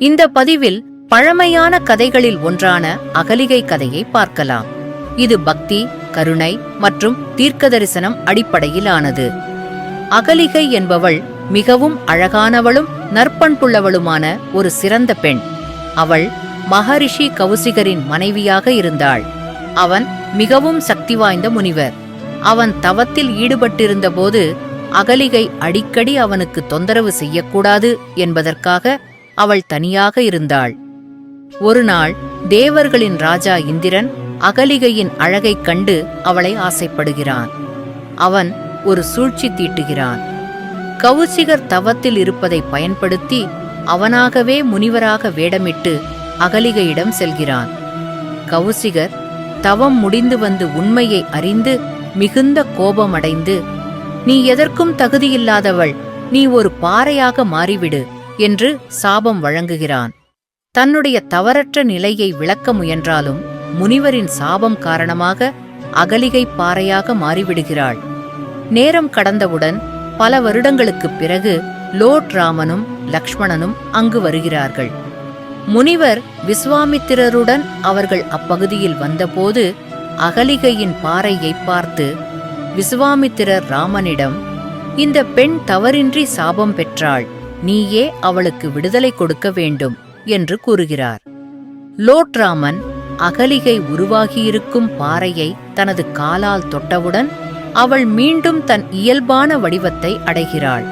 இந்த பதிவில் பழமையான கதைகளில் ஒன்றான அகலிகை கதையை பார்க்கலாம். இது பக்தி கருணை மற்றும் தீர்க்கதரிசனம் அடிப்படையிலானது. அகலிகை என்பவள் மிகவும் அழகானவளும் நற்பண்புள்ளவளுமான ஒரு சிறந்த பெண். அவள் மகரிஷி கவுசிகரின் மனைவியாக இருந்தாள். அவன் மிகவும் சக்தி வாய்ந்த முனிவர். அவன் தவத்தில் ஈடுபட்டிருந்தபோது அகலிகை அடிக்கடி அவனுக்கு தொந்தரவு செய்யக்கூடாது என்பதற்காக அவள் தனியாக இருந்தாள். ஒருநாள் தேவர்களின் ராஜா இந்திரன் அகலிகையின் அழகைக் கண்டு அவளை ஆசைப்படுகிறான். அவன் ஒரு சூழ்ச்சி தீட்டுகிறான். கவுசிகர் தவத்தில் இருப்பதை பயன்படுத்தி அவனாகவே முனிவராக வேடமிட்டு அகலிகையிடம் செல்கிறான். கவுசிகர் தவம் முடிந்து வந்து உண்மையை அறிந்து மிகுந்த கோபமடைந்து நீ எதற்கும் தகுதியில்லாதவள் நீ ஒரு பாறையாக மாறிவிடு. என்று சாபம் வழங்குகிறான். தன்னுடைய தவறற்ற நிலையை விளக்க முயன்றாலும் முனிவரின் சாபம் காரணமாக அகலிகை பாறையாக மாறிவிடுகிறாள். நேரம் கடந்தவுடன் பல வருடங்களுக்குப் பிறகு லோட் ராமனும் லக்ஷ்மணனும் அங்கு வருகிறார்கள். முனிவர் விஸ்வாமித்திரருடன் அவர்கள் அப்பகுதியில் வந்தபோது அகலிகையின் பாறையை பார்த்து விஸ்வாமித்திரர் ராமனிடம் இந்த பெண் தவறின்றி சாபம் பெற்றாள். நீயே அவளுக்கு விடுதலை கொடுக்க வேண்டும் என்று கூறுகிறார். லோட்ராமன் அகலிகை உருவாகியிருக்கும் பாறையை தனது காலால் தொட்டவுடன் அவள் மீண்டும் தன் இயல்பான வடிவத்தை அடைகிறாள்.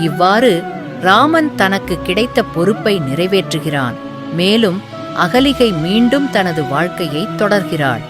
இவ்வாறு ராமன் தனக்கு கிடைத்த பொறுப்பை நிறைவேற்றுகிறான். மேலும் அகலிகை மீண்டும் தனது வாழ்க்கையை தொடர்கிறாள்.